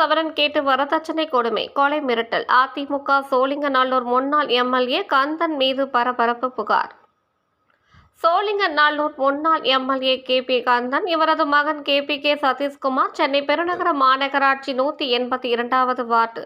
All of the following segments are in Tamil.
சவரன் கேட்டு வரதட்சணை கொடுமை கொலை மிரட்டல். அதிமுக சோழிங்கநல்லூர் முன்னாள் எம்எல்ஏ கந்தன் மீது பரபரப்பு புகார். சோழிங்கநல்லூர் முன்னாள் எம்எல்ஏ கே. பி. கந்தன் இவரது மகன் K. P. K. Satishkumar Chennai பெருநகர மாநகராட்சி நூற்றி எண்பத்தி இரண்டாவது வார்டு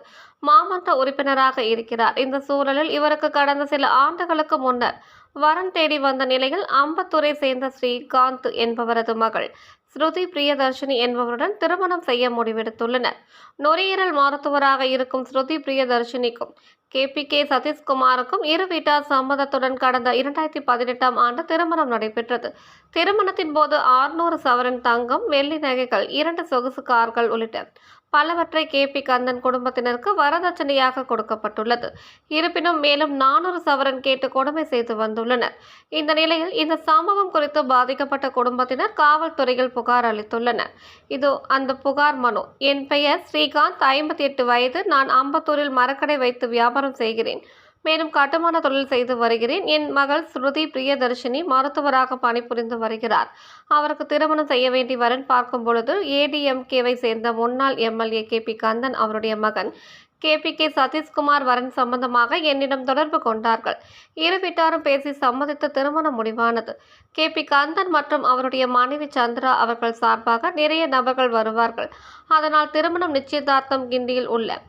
மாமன்ற உறுப்பினராக இருக்கிறார். இந்த சூழலில் இவருக்கு கடந்த சில ஆண்டுகளுக்கு முன்னர் வரன் தேடி வந்த நிலையில் அம்பத்தூரை சேர்ந்த ஸ்ரீகாந்த் என்பவரது மகள் ஸ்ருதி பிரியதர்ஷினி என்பவருடன் திருமணம் செய்ய முடிவெடுத்துள்ளனர். நுரையீரல் மருத்துவராக இருக்கும் ஸ்ருதி பிரியதர்ஷினிக்கும் கே பி கே சதீஷ்குமாருக்கும் இரு வீட்டார் சம்மதத்துடன் கடந்த இரண்டாயிரத்தி பதினெட்டாம் ஆண்டு திருமணம் நடைபெற்றது. திருமணத்தின் போது ஆறுநூறு சவரன் தங்கம் வெள்ளி நகைகள் இரண்டு சொகுசு கார்கள் உள்ளிட்ட பலவற்றை கே பி கந்தன் குடும்பத்தினருக்கு வரதட்சணையாக கொடுக்கப்பட்டுள்ளது. இருப்பினும் மேலும் நானூறு சவரன் கேட்டு கொடுமை செய்து வந்துள்ளனர். இந்த நிலையில் இந்த சம்பவம் குறித்து பாதிக்கப்பட்ட குடும்பத்தினர் காவல்துறையில் புகார் அளித்துள்ளனர். இது அந்த புகார் மனு. என் பெயர் ஸ்ரீகாந்த் ஐம்பத்தி எட்டு வயது. நான் அம்பத்தூரில் மரக்கடை வைத்து வியாபாரம் செய்கிறேன். மேலும் கட்டுமான தொழில் செய்து வருகிறேன். என் மகள் ஸ்ருதி பிரியதர்ஷினி மருத்துவராக பணிபுரிந்து வருகிறார். அவருக்கு திருமணம் செய்ய வேண்டி வரன் பார்க்கும் பொழுது ஏடிஎம்கேவை சேர்ந்த முன்னாள் எம்எல்ஏ கே பி கந்தன் அவருடைய மகன் கே பி கே சதீஷ்குமார் வரன் சம்பந்தமாக என்னிடம் தொடர்பு கொண்டார்கள். இரு வீட்டாரும் பேசி சம்மதித்து திருமணம் முடிவானது. கே பி கந்தன் மற்றும் அவருடைய மனைவி சந்திரா அவர்கள் சார்பாக நிறைய நபர்கள் வருவார்கள். அதனால் திருமணம் நிச்சயதார்த்தம் கிண்டியில் உள்ள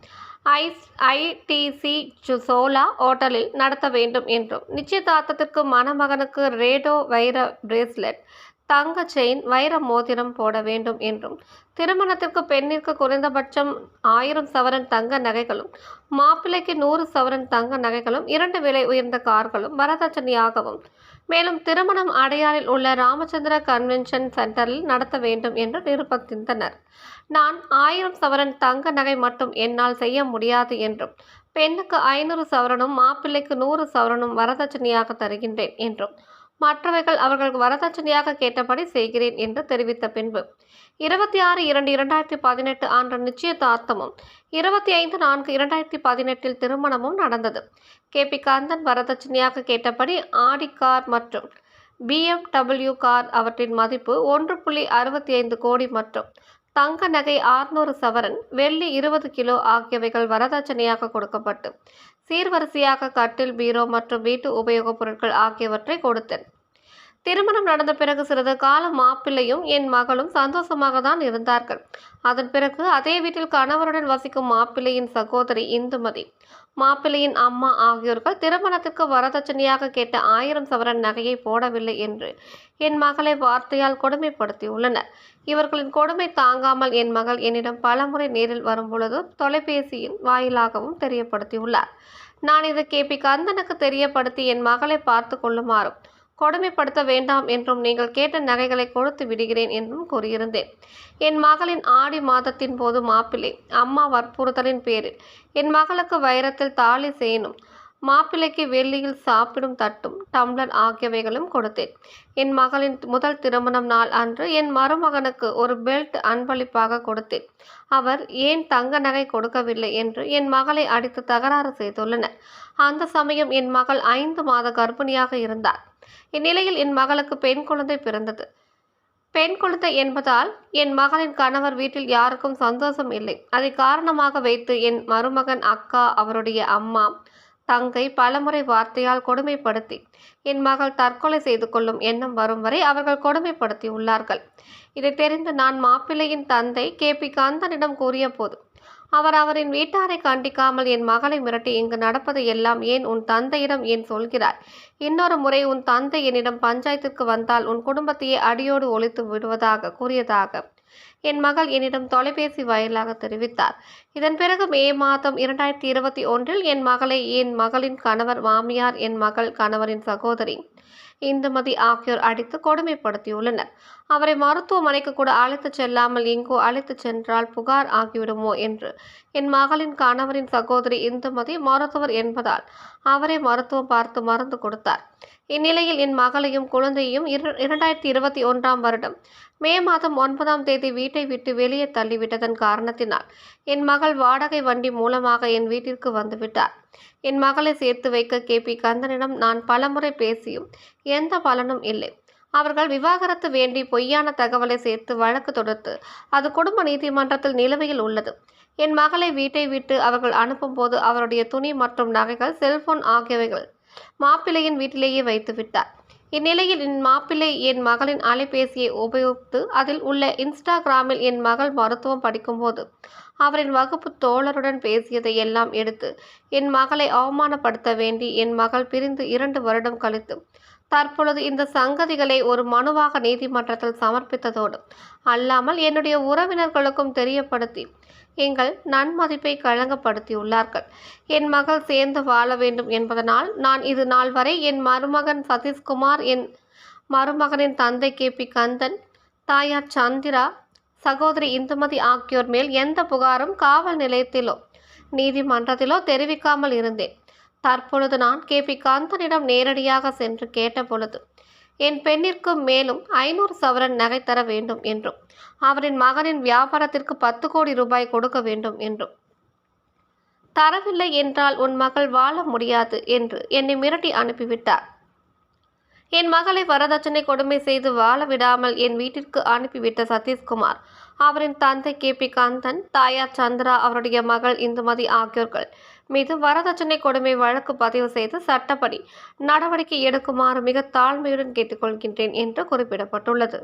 ஐஸ் ஐடிசி சோலா ஹோட்டலில் நடத்த வேண்டும் என்றும். நிச்சயதார்த்தத்திற்கு மணமகனுக்கு ரேடோ வைர பிரேஸ்லெட் தங்க செயின் வைர மோதிரம் போட வேண்டும் என்றும். திருமணத்திற்கு பெண்ணிற்கு குறைந்தபட்சம் ஆயிரம் சவரன் தங்க நகைகளும் மாப்பிள்ளைக்கு நூறு சவரன் தங்க நகைகளும் இரண்டு விலை உயர்ந்த கார்களும் வரதட்சணையாகவும். மேலும் திருமணம் அடையாறில் உள்ள ராமச்சந்திர கன்வென்ஷன் சென்டரில் நடத்த வேண்டும் என்று நிர்பந்தித்தனர் நான் ஆயிரம் சவரன் தங்க நகை மட்டும் என்னால் செய்ய முடியாது என்றும் பெண்ணுக்கு ஐநூறு சவரனும் மாப்பிள்ளைக்கு நூறு சவரனும் வரதட்சணையாக தருகின்றேன் என்றும் மற்றவைகள் அவர்கள் வரதட்சணையாக கேட்டபடி செய்கிறேன் என்று தெரிவித்த பின்பு இருபத்தி ஆறு இரண்டு இரண்டாயிரத்தி பதினெட்டு ஆண்டு நிச்சயதார்த்தமும் இருபத்தி ஐந்து நான்கு இரண்டாயிரத்தி பதினெட்டில் திருமணமும் நடந்தது. கே. பி. காந்தன் வரதட்சணையாக கேட்டபடி ஆடி கார் மற்றும் பிஎம்டபிள்யூ கார் அவற்றின் மதிப்பு ஒன்று புள்ளி அறுபத்தி ஐந்து கோடி மற்றும் தங்க நகை ஆறுநூறு சவரன் வெள்ளி இருபது கிலோ ஆகியவைகள் வரதட்சணையாக கொடுக்கப்பட்டு சீர்வரிசையாக கட்டில் பீரோ மற்றும் வீட்டு உபயோகப் பொருட்கள் ஆகியவற்றை கொடுத்தேன். திருமணம் நடந்த பிறகு சிறிது காலம் மாப்பிள்ளையும் என் மகளும் சந்தோஷமாக தான் இருந்தார்கள். அதன் பிறகு அதே வீட்டில் கணவருடன் வசிக்கும் மாப்பிள்ளையின் சகோதரி இந்துமதி. மாப்பிள்ளையின் அம்மா ஆகியோர்கள் திருமணத்திற்கு வரதட்சணையாக கேட்ட ஆயிரம் சவரன் நகையை போடவில்லை என்று என் மகளை வார்த்தையால் கொடுமைப்படுத்தியுள்ளனர். இவர்களின் கொடுமை தாங்காமல் என் மகள் என்னிடம் பலமுறை நேரில் வரும்பொழுது தொலைபேசியின் வாயிலாகவும் தெரியப்படுத்தியுள்ளார். நான் இது கேபி கந்தனுக்கு தெரியப்படுத்தி என் மகளை பார்த்து கொள்ளுமாறும் கொடுமைப்படுத்த வேண்டாம் என்றும் நீங்கள் கேட்ட நகைகளை கொடுத்து விடுகிறேன் என்றும் கூறியிருந்தேன். என் மகளின் ஆடி மாதத்தின் போது மாப்பிள்ளை அம்மா வற்புறுத்தலின் பேரில் என் மகளுக்கு வைரத்தில் தாலி செய்யணும் மாப்பிள்ளைக்கு வெள்ளியில் சாப்பிடும் தட்டும் டம்ளர் ஆகியவைகளும் கொடுத்தேன். என் மகளின் முதல் திருமணம் நாள் அன்று என் மருமகனுக்கு ஒரு பெல்ட் அன்பளிப்பாக கொடுத்தேன். அவர் ஏன் தங்க நகை கொடுக்கவில்லை என்று என் மகளை அடித்து தகராறு செய்துள்ளனர். அந்த சமயம் என் மகள் ஐந்து மாத கர்ப்பிணியாக இருந்தார். இந்நிலையில் என் மகளுக்கு பெண் குழந்தை பிறந்தது. பெண் குழந்தை என்பதால் என் மகளின் கணவர் வீட்டில் யாருக்கும் சந்தோஷம் இல்லை. அதை காரணமாக வைத்து என் மருமகன் அக்கா அவருடைய அம்மா தங்கை பலமுறை வார்த்தையால் கொடுமைப்படுத்தி என் மகள் தற்கொலை செய்து கொள்ளும் எண்ணம் வரும் வரை அவர்கள் கொடுமைப்படுத்தி உள்ளார்கள். இதை தெரிந்து நான் மாப்பிள்ளையின் தந்தை கே. பி. கந்தனிடம் கூறிய போது அவர் அவரின் வீட்டாரை கண்டிக்காமல் என் மகளை மிரட்டி இங்கு நடப்பது எல்லாம் ஏன் உன் தந்தையிடம் ஏன் சொல்கிறாய் இன்னொரு முறை உன் தந்தை என்னிடம் பஞ்சாயத்திற்கு வந்தால் உன் குடும்பத்தையே அடியோடு ஒழித்து விடுவதாக கூறியதாக என் மகள் என்னிடம் தொலைபேசி வாயிலாக தெரிவித்தார். இதன் பிறகு மே மாதம் இரண்டாயிரத்தி இருபத்தி ஒன்றில் என் மகளை என் மகளின் கணவர் மாமியார் என் மகள் கணவரின் சகோதரி இந்துமதி ஆகியோர் அடித்து கொடுமைப்படுத்தியுள்ளனர். அவரை மருத்துவமனைக்கு கூட அழைத்துச் செல்லாமல் எங்கோ அழைத்துச் சென்றால் புகார் ஆகிவிடுமோ என்று. என் மகளின் கணவரின் சகோதரி இந்துமதி மருத்துவர் என்பதால் அவரை மருத்துவம் பார்த்து மருந்து கொடுத்தார். இந்நிலையில் என் மகளையும் குழந்தையும் இரண்டாயிரத்தி இருபத்தி ஒன்றாம் வருடம் மே மாதம் ஒன்பதாம் தேதி வீட்டை விட்டு வெளியே தள்ளிவிட்டதன் காரணத்தினால் என் மகள் வாடகை வண்டி மூலமாக என் வீட்டிற்கு வந்துவிட்டார் என் மகளை சேர்த்து வைக்க கே. பி. கந்தனிடம் நான் பலமுறை பேசியும் எந்த பலனும் இல்லை. அவர்கள் விவாகரத்து வேண்டி பொய்யான தகவலை சேர்த்து வழக்கு தொடுத்து அது குடும்ப நீதிமன்றத்தில் நிலுவையில் உள்ளது. என் மகளை வீட்டை விட்டு அவர்கள் அனுப்பும்போது அவருடைய துணி மற்றும் நகைகள் செல்போன் ஆகியவைகள் மாப்பிள்ளையின் வீட்டிலேயே வைத்து விட்டார் இந்நிலையில் என் மாப்பிள்ளை என் மகளின் அலைபேசியை உபயோகித்து அதில் உள்ள இன்ஸ்டாகிராமில் என் மகள் மருத்துவம் படிக்கும்போது அவரின் வகுப்பு தோழருடன் பேசியதை எல்லாம் எடுத்து என் மகளை அவமானப்படுத்த வேண்டி என் மகள் பிரிந்து இரண்டு வருடம் கழித்து தற்பொழுது இந்த சங்கதிகளை ஒரு மனுவாக நீதிமன்றத்தில் சமர்ப்பித்ததோடு அல்லாமல் என்னுடைய உறவினர்களுக்கும் தெரியப்படுத்தி எங்கள் நன்மதிப்பை களங்கப்படுத்தியுள்ளார்கள் என் மகள் சேர்ந்து வாழ வேண்டும் என்பதனால் நான் இது நாள் வரை என் மருமகன் சதீஷ்குமார் என் மருமகனின் தந்தை கே. பி. கந்தன் தாயார் சந்திரா சகோதரி இந்துமதி ஆகியோர் மேல் எந்த புகாரும் காவல் நிலையத்திலோ நீதிமன்றத்திலோ தெரிவிக்காமல் இருந்தேன். தற்பொழுது நான் கே. பி. காந்தனிடம் நேரடியாக சென்று கேட்டபொழுது என் பெண்ணிற்கு மேலும் ஐநூறு சவரன் நகை தர வேண்டும் என்றும் அவரின் மகனின் வியாபாரத்திற்கு பத்து கோடி ரூபாய் கொடுக்க வேண்டும் என்றும். தரவில்லை என்றால் உன் மகள் வாழ முடியாது என்று என்னை மிரட்டி அனுப்பிவிட்டார். என் மகளை வரதட்சணை கொடுமை செய்து வாழ விடாமல் என் வீட்டிற்கு அனுப்பிவிட்ட சதீஷ்குமார் அவரின் தந்தை கே பி கந்தன் தாயார் சந்திரா அவருடைய மகள் இந்துமதி ஆகியோர்கள் மீது வரதட்சணை கொடுமை வழக்கு பதிவு செய்து சட்டப்படி நடவடிக்கை எடுக்குமாறு மிக தாழ்மையுடன் கேட்டுக்கொள்கின்றேன் என்று குறிப்பிடப்பட்டுள்ளது.